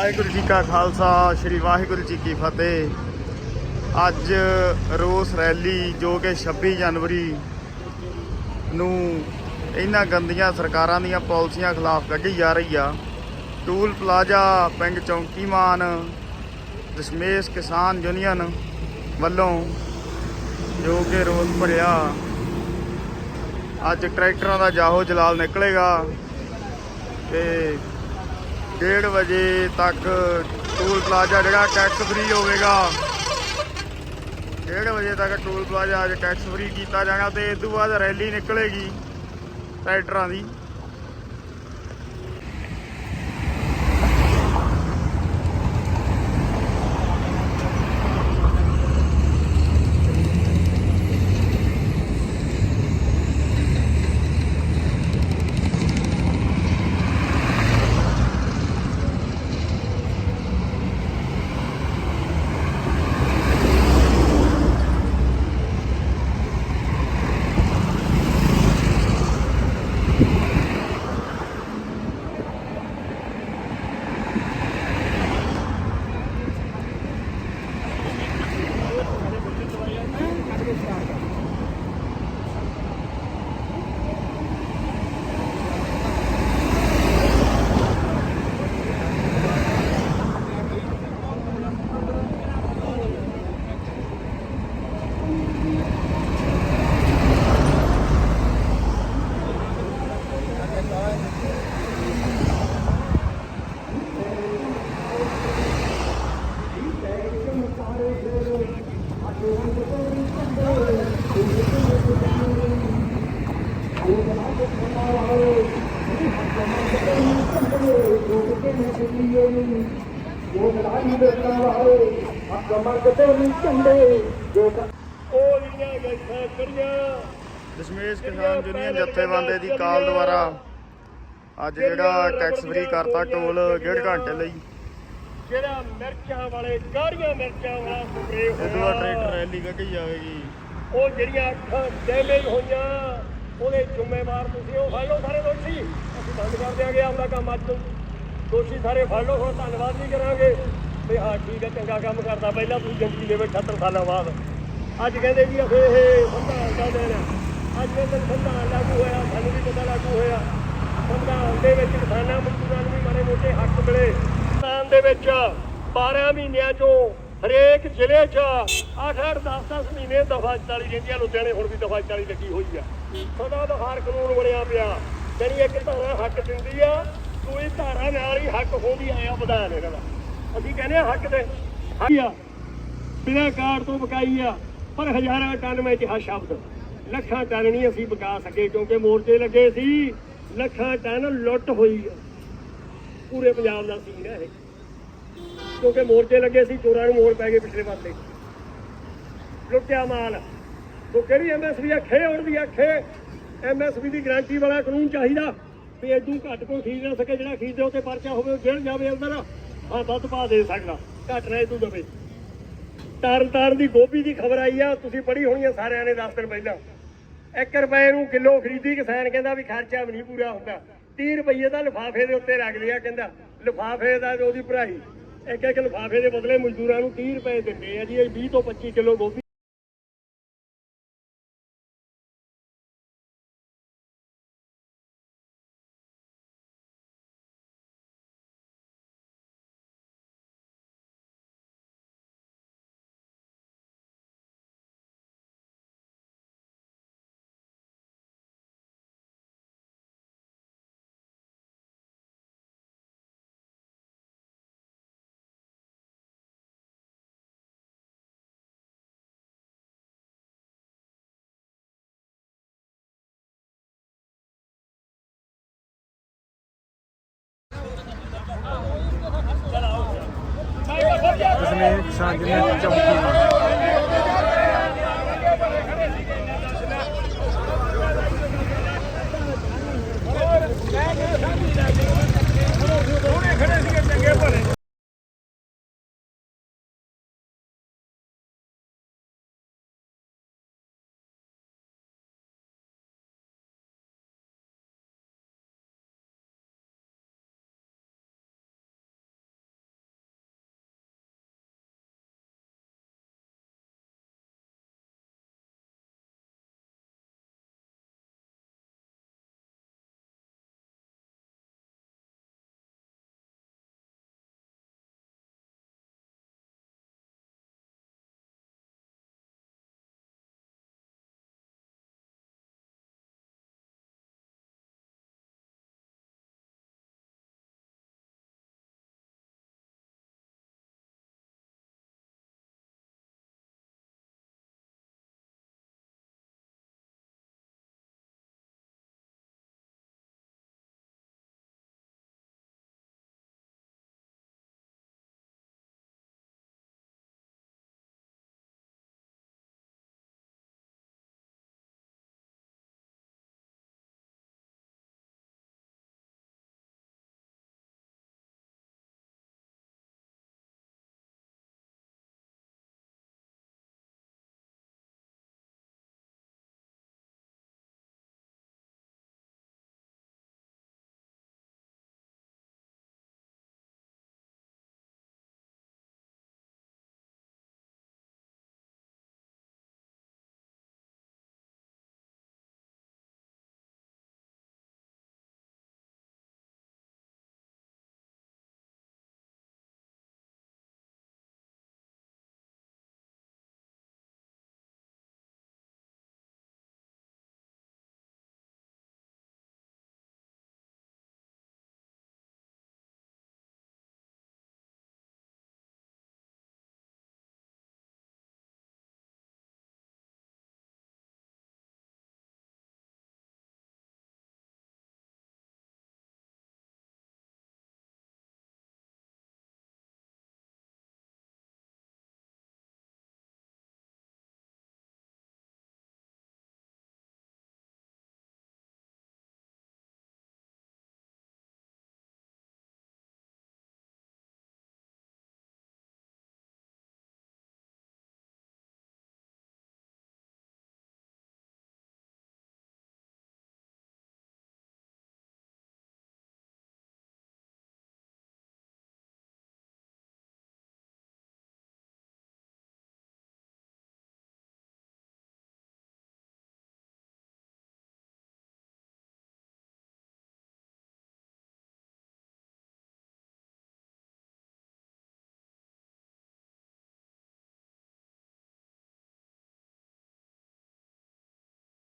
ਵਾਹਿਗੁਰੂ ਜੀ ਕਾ ਖਾਲਸਾ, ਸ੍ਰੀ ਵਾਹਿਗੁਰੂ ਜੀ ਕੀ ਫਤਿਹ। ਅੱਜ ਰੋਸ ਰੈਲੀ ਜੋ ਕਿ 26 ਜਨਵਰੀ ਨੂੰ ਇਹਨਾਂ ਗੰਦੀਆਂ ਸਰਕਾਰਾਂ ਦੀਆਂ ਪਾਲਿਸੀਆਂ ਖਿਲਾਫ ਕੱਢੀ ਜਾ ਰਹੀ ਆ। ਟੂਲ ਪਲਾਜ਼ਾ, ਪਿੰਡ ਚੌਂਕੀਮਾਨ ਦਸ਼ਮੇਸ਼ ਕਿਸਾਨ ਯੂਨੀਅਨ ਵੱਲੋਂ ਜੋ ਕਿ ਰੋਸ ਭਰਿਆ, ਅੱਜ ਟਰੈਕਟਰਾਂ ਦਾ ਜਾਹੋ ਜਲਾਲ ਨਿਕਲੇਗਾ ਤੇ 1:30 ਵਜੇ ਤੱਕ ਟੂਲ ਪਲਾਜ਼ਾ ਜਿਹੜਾ ਟੈਕਸ ਫ੍ਰੀ ਹੋਵੇਗਾ। 1:30 ਵਜੇ ਤੱਕ ਟੂਲ ਪਲਾਜ਼ਾ ਅੱਜ ਟੈਕਸ ਫ੍ਰੀ ਕੀਤਾ ਜਾਣਾ ਤੇ ਇਸ ਤੋਂ ਬਾਅਦ ਰੈਲੀ ਨਿਕਲੇਗੀ ਟਰੈਕਟਰਾਂ ਦੀ। ਦਸ਼ਮੇਸ਼ ਕਿਸਾਨ ਯੂਨੀਅਨ ਜਥੇਬੰਦੀ ਦੀ ਕਾਲ ਦੁਆਰਾ ਅੱਜ ਜਿਹੜਾ ਟੈਕਸ ਫ੍ਰੀ ਕਰਤਾ ਟੋਲ ਡੇਢ ਘੰਟੇ ਲਈ। ਜਿਹੜਾ ਮਿਰਚਾਂ ਵਾਲੇ ਕਾਰੀਆਂ ਮਿਰਚਾਂ ਵਾਲਾ ਸਪਰੇ ਤੋਂ ਬਾਅਦ ਟਰੈਕਟਰ ਹੋਇਆ ਰੈਲੀ ਕੱਢੀ ਜਾਵੇਗੀ। ਉਹ ਜਿਹੜੀਆਂ ਅੱਖਾਂ ਡੈਮੇਜ ਹੋਈਆਂ ਉਹਦੇ ਜ਼ਿੰਮੇਵਾਰ ਤੁਸੀਂ ਉਹ ਫੜ ਲਓ ਸਾਰੇ ਦੋਸ਼ੀ। ਅਸੀਂ ਬੰਦ ਕਰ ਦਿਆਂਗੇ ਆਪਦਾ ਕੰਮ ਅੱਜ ਤੋਂ। ਦੋਸ਼ੀ ਸਾਰੇ ਫੜ ਲਓ, ਹੁਣ ਧੰਨਵਾਦ ਵੀ ਕਰਾਂਗੇ। ਵੀ ਹਾਂ, ਠੀਕ ਹੈ, ਚੰਗਾ ਕੰਮ ਕਰਦਾ। ਪਹਿਲਾਂ ਤੁਸੀਂ ਜ਼ਿੰਦਗੀ ਦੇ ਵਿੱਚ 70 ਸਾਲਾਂ ਬਾਅਦ। ਅੱਜ ਕਹਿੰਦੇ ਜੀ ਅਸੀਂ ਇਹ ਸੰਵਿਧਾਨ ਦਾ ਦਿਨ ਹੈ। ਅੱਜ ਇਹ ਦਿਨ ਸੰਵਿਧਾਨ ਲਾਗੂ ਹੋਇਆ, ਸਾਨੂੰ ਵੀ ਪਤਾ ਲਾਗੂ ਹੋਇਆ। ਸੰਵਿਧਾਨ ਦੇ ਵਿੱਚ ਕਿਸਾਨਾਂ, ਮਜ਼ਦੂਰਾਂ ਨੂੰ ਵੀ ਮਾੜੇ ਮੋਟੇ ਹੱਕ ਮਿਲੇ। ਸੰਵਿਧਾਨ ਦੇ ਵਿੱਚ 12 ਮਹੀਨਿਆਂ ਚੋਂ ਹਰੇਕ ਜ਼ਿਲ੍ਹੇ 'ਚ 8-8 10-10 ਮਹੀਨੇ ਦਫਾ 40 ਰਹਿੰਦੀਆਂ, ਲੁਧਿਆਣੇ ਹੁਣ ਵੀ ਦਫਾ 40 ਲੱਗੀ ਹੋਈ ਆ। ਸਦਾ ਬਹਾਰ ਕਾਨੂੰਨ ਬਣਿਆ ਪਿਆ। ਜਿਹੜੀ ਇੱਕ ਧਾਰਾ ਹੱਕ ਦਿੰਦੀ ਆ ਦੂਈ ਧਾਰਾ ਨਾਲ ਹੀ ਹੱਕ ਹੁੰਦੀ ਆਇਆ ਵਿਧਾਨ ਇਹਨਾਂ ਦਾ ਅਸੀਂ ਕਹਿੰਦੇ ਆ ਹੱਕ ਦੇ ਹੱਕ ਆ। ਬਿਨਾਂ ਕਾਰਡ ਤੋਂ ਬਕਾਈ ਆ, ਪਰ ਹਜ਼ਾਰਾਂ ਟਨ ਵਿੱਚ ਆ ਸ਼ਬਦ। ਲੱਖਾਂ ਟਨ ਨਹੀਂ ਅਸੀਂ ਬਕਾ ਸਕੇ, ਕਿਉਂਕਿ ਮੋਰਚੇ ਲੱਗੇ ਸੀ, ਲੱਖਾਂ ਟਨ ਲੁੱਟ ਹੋਈ ਆ। ਪੂਰੇ ਪੰਜਾਬ ਦਾ ਸੀਨ ਹੈ ਇਹ। ਕਿਉਂਕਿ ਮੋਰਚੇ ਲੱਗੇ ਸੀ, ਚੋਰਾਂ ਨੂੰ ਮੋੜ ਪੈ ਗਏ ਪਿਛਲੇ ਪਾਸੇ। ਲੁੱਟਿਆ ਮਾਲ। ਉਹ ਕਿਹੜੀ ਐਮਐਸਪੀ ਆਖੇ ਉੜਦੀ ਆਖੇ ਐਮਐਸਪੀ ਦੀ ਗਾਰੰਟੀ ਵਾਲਾ ਕਾਨੂੰਨ ਚਾਹੀਦਾ। ਵੀ ਇਦੋਂ ਘੱਟ ਕੋਈ ਖਰੀਦ ਨਾ ਸਕੇ, ਜਿਹੜਾ ਖਰੀਦੇ ਉਹ ਤੇ ਪਰਚਾ ਹੋਵੇ, ਉਹ ਜੇਲ੍ਹ ਜਾਵੇ ਅੰਦਰ ਹਾਂ ਵੱਧ ਪਾ ਦੇ ਸਕਦਾ, ਘੱਟ ਨਾ ਇਦੋਂ ਦਵੇ। ਤਾਰਨ ਤਾਰਨ ਦੀ ਗੋਭੀ ਦੀ ਖਬਰ ਆਈ ਆ, ਤੁਸੀਂ ਪੜ੍ਹੀ ਹੋਣੀ ਆ ਸਾਰਿਆਂ ਨੇ 10 ਦਿਨ ਪਹਿਲਾਂ। 1 ਰੁਪਏ ਨੂੰ ਕਿਲੋ ਖਰੀਦੀ ਕਿਸਾਨ ਕਹਿੰਦਾ ਵੀ ਖਰਚਾ ਵੀ ਨਹੀਂ ਪੂਰਾ ਹੁੰਦਾ। 30 ਰੁਪਏ ਦਾ ਲਿਫਾਫੇ ਦੇ ਉੱਤੇ ਰੱਖ ਲਿਆ ਕਹਿੰਦਾ। ਲਿਫਾਫੇ ਦਾ ਉਹਦੀ ਭਰਾਈ। ਇੱਕ ਇੱਕ ਲਿਫਾਫੇ ਦੇ ਬਦਲੇ ਮਜ਼ਦੂਰਾਂ ਨੂੰ 30 ਰੁਪਏ ਦਿੰਦੇ ਆ ਜੀ, ਇਹ 20 ਤੋਂ 25 ਕਿਲੋ ਗੋਭੀ ਦਸ਼ਮੇਸ਼ ਕਿਸਾਨ ਯੂਨੀਅਨ ਚੌਂਕੀ